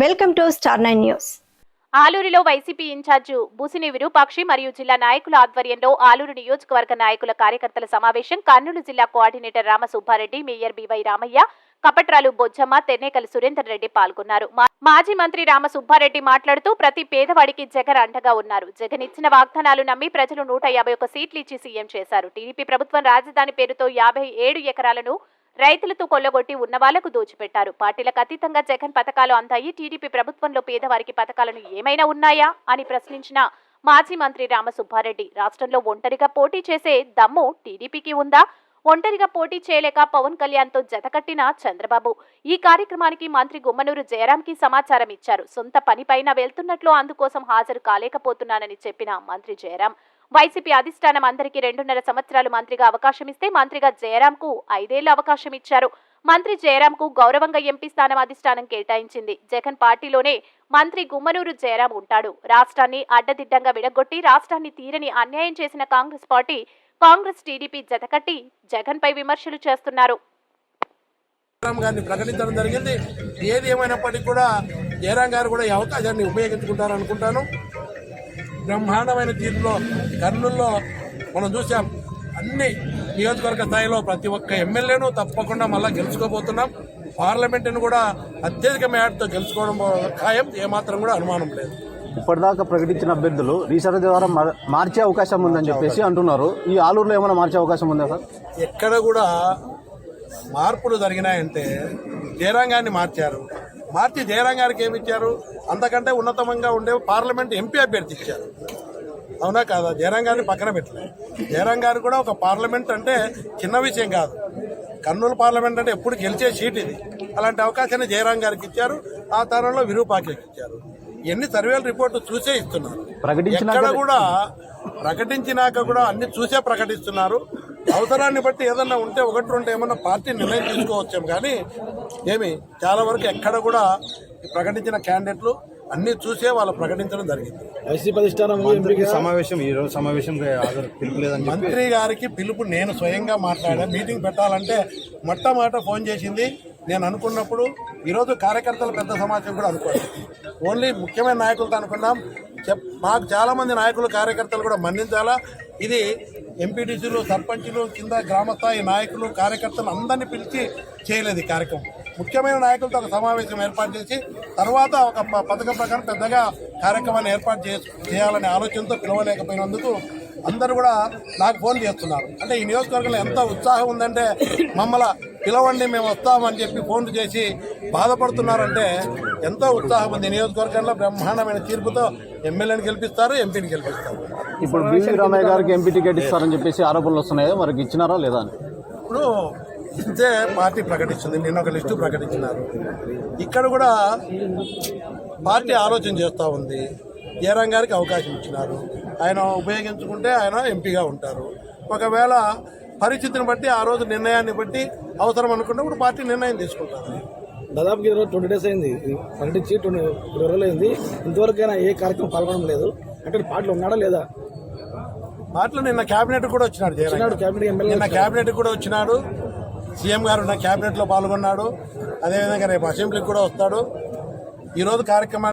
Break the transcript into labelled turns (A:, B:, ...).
A: Welcome to star nine news.
B: ఆలూరులో YCP in charge Busini Virupakshi మరియు జిల్లా నాయకుల ఆధ్వర్యంలో ఆలూరు నియోజకవర్గ నాయకుల కార్యకర్తల సమావేశం కర్నూలు జిల్లా coordinator Rama Subbareddy mayor B Y Ramaiah Kapatralu Bojjamma Tennekal Surender Reddy పాల్గొన్నారు. మాజీ మంత్రి రామ సుబ్బారెడ్డి మాట్లాడుతూ ప్రతి పేదవాడికి జగన్ అండగా ఉన్నారు. జగన్ ఇచ్చిన వాగ్దానాలు నమ్మి ప్రజలు నూట యాభై ఒక సీట్లు ఇచ్చి సీఎం చేశారు. టీడీపీ ప్రభుత్వం రాజధాని పేరుతో యాభై ఏడు ఎకరాలను రైతులతో కొల్లగొట్టి ఉన్న వాళ్ళకు దోచిపెట్టారు. పార్టీలకు అతీతంగా జగన్ పథకాలు అందాయి టీడీపీ ప్రభుత్వంలో పేదవారికి పథకాలను ఏమైనా ఉన్నాయా అని ప్రశ్నించిన మాజీ మంత్రి రామసుబ్బారెడ్డి రాష్ట్రంలో ఒంటరిగా పోటీ చేసే దమ్ము టీడీపీకి ఉందా? ఒంటరిగా పోటీ చేయలేక పవన్ కళ్యాణ్తో జతకట్టిన చంద్రబాబు ఈ కార్యక్రమానికి మంత్రి గుమ్మనూరు జయరాంకి సమాచారం ఇచ్చారు. సొంత పనిపైన వెళ్తున్నట్లు అందుకోసం హాజరు కాలేకపోతున్నానని చెప్పిన మంత్రి జయరాం వైసీపీ అధిష్టానం అందరికీ రెండున్నర సంవత్సరాలు మంత్రిగా అవకాశం ఇస్తే మంత్రిగా జయరాంకు ఐదేళ్ళు అవకాశం ఇచ్చారు మంత్రి జయరాంకు గౌరవంగా ఎంపీ స్థానం అధిష్టానం కేటాయించింది. జగన్ పార్టీలోనే మంత్రి గుమ్మనూరు జయరాం ఉంటాడు. రాష్ట్రాన్ని అడ్డదిడ్డంగా విడగొట్టి రాష్ట్రాన్ని తీరని అన్యాయం చేసిన కాంగ్రెస్ పార్టీ కాంగ్రెస్ టీడీపీ జతకట్టి జగన్ పై విమర్శలు చేస్తున్నారు.
C: గారిని ప్రకటించడం జరిగింది. ఏది ఏమైనప్పటికీ కూడా జయరాం గారు కూడా ఈ అవకాశాన్ని ఉపయోగించుకుంటారు అనుకుంటాను బ్రహ్మాండమైన తీరులో కర్నూల్లో మనం చూసాం అన్ని నియోజకవర్గ స్థాయిలో ప్రతి ఒక్క ఎమ్మెల్యేను తప్పకుండా మళ్ళా గెలుచుకోబోతున్నాం. పార్లమెంటును కూడా అత్యధిక మేరతో గెలుచుకోవడం ఖాయం ఏమాత్రం కూడా అనుమానం లేదు.
D: ఇప్పటిదాకా ప్రకటించిన అభ్యర్థులు రీసర్వే ద్వారా మార్- మార్చే అవకాశం ఉందని చెప్పేసి అంటున్నారు. ఈ ఆలూరులో ఏమైనా మార్చే అవకాశం ఉందా సార్?
C: ఎక్కడ కూడా మార్పులు జరిగినాయంటే జయరాం గారిని మార్చారు. మార్చి జయరాం గారికి ఏమి ఇచ్చారు? అంతకంటే ఉన్నతమంగా ఉండే పార్లమెంట్ ఎంపీ అభ్యర్థి ఇచ్చారు. అవునా కాదా? జయరాం గారిని పక్కన పెట్టలేదు. జయరాం గారు కూడా ఒక పార్లమెంట్ అంటే చిన్న విషయం కాదు. కర్నూలు పార్లమెంట్ అంటే ఎప్పుడు గెలిచే సీట్ ఇది. అలాంటి అవకాశాన్ని జయరాం గారికి ఇచ్చారు. ఆ తరంలో విరూపాక్షకి ఇచ్చారు. ఎన్ని సర్వేల రిపోర్టు చూసే ఇస్తున్నారు. ఎక్కడ కూడా ప్రకటించినాక కూడా అన్ని చూసే ప్రకటిస్తున్నారు. అవసరాన్ని బట్టి ఏదన్నా ఉంటే ఒకటి రెండు ఏమన్నా పార్టీ నిర్ణయం తీసుకోవచ్చాం కానీ ఏమి చాలా వరకు ఎక్కడ కూడా ప్రకటించిన క్యాండిడేట్లు అన్ని చూసే వాళ్ళు ప్రకటించడం జరిగింది.
E: వైసీపీ అధిష్టానం ఎంపీకి
D: సమావేశం ఈ రోజు సమావేశం పిలుపులేదని
C: మంత్రి గారికి పిలుపు నేను స్వయంగా మాట్లాడా మీటింగ్ పెట్టాలంటే మొట్టమొదట ఫోన్ చేసింది నేను అనుకున్నప్పుడు ఈరోజు కార్యకర్తల పెద్ద సమావేశం కూడా అనుకోలేదు ఓన్లీ ముఖ్యమైన నాయకులతో అనుకున్నాం. మాకు చాలా మంది నాయకులు కార్యకర్తలు కూడా మన్నించాలా? ఇది ఎంపీటీసీలు సర్పంచులు కింద గ్రామస్థాయి నాయకులు కార్యకర్తలు అందరినీ పిలిచి చేయలేదు ఈ కార్యక్రమం. ముఖ్యమైన నాయకులతో ఒక సమావేశం ఏర్పాటు చేసి తర్వాత ఒక పథకం ప్రకారం పెద్దగా కార్యక్రమాన్ని ఏర్పాటు చే చేయాలనే ఆలోచనతో పిలవలేకపోయినందుకు అందరూ కూడా నాకు ఫోన్ చేస్తున్నారు. అంటే ఈ నియోజకవర్గంలో ఎంత ఉత్సాహం ఉందంటే మమ్మల్ని పిలవండి మేము వస్తామని చెప్పి ఫోన్లు చేసి బాధపడుతున్నారంటే ఎంతో ఉత్సాహం ఉంది. ఈ నియోజకవర్గంలో బ్రహ్మాండమైన తీర్పుతో ఎమ్మెల్యేని గెలిపిస్తారు ఎంపీని గెలిపిస్తారు.
D: ఇప్పుడు బివి రామయ్య గారికి ఎంపీ టికెట్ ఇస్తారని చెప్పేసి ఆరోపణలు వస్తున్నాయి? మరికి ఇచ్చినారా లేదా అని?
C: ఇప్పుడు ఇదే పార్టీ ప్రకటించింది నిన్న ఒక లిస్టు ప్రకటించినారు. ఇక్కడ కూడా పార్టీ ఆలోచన చేస్తూ ఉంది. జయరాం గారికి అవకాశం ఇచ్చినారు. ఆయన ఉపయోగించుకుంటే ఆయన ఎంపీగా ఉంటారు. ఒకవేళ పరిస్థితిని బట్టి ఆ రోజు నిర్ణయాన్ని బట్టి అవసరం అనుకున్నప్పుడు పార్టీ నిర్ణయం తీసుకుంటారు.
E: దాదాపు ఇరవై ట్వంటీ డేస్ అయింది. ఇది ప్రకటించి ట్వంటీ ఇరవై రోజులు అయింది. ఇంతవరకైనా ఏ కార్యక్రమం పాల్గొనడం లేదు. అంటే పార్టీలో ఉన్నాడా లేదా?
C: పార్టీలో నిన్న కేబినెట్ కూడా వచ్చినాడు గారు.
E: క్యాబినెట్ ఎమ్మెల్యే
C: నిన్న కేబినెట్ కూడా వచ్చినాడు. సీఎం గారు ఉన్న కేబినెట్లో పాల్గొన్నాడు. అదేవిధంగా రేపు అసెంబ్లీకి కూడా వస్తాడు. ఈరోజు కార్యక్రమాన్ని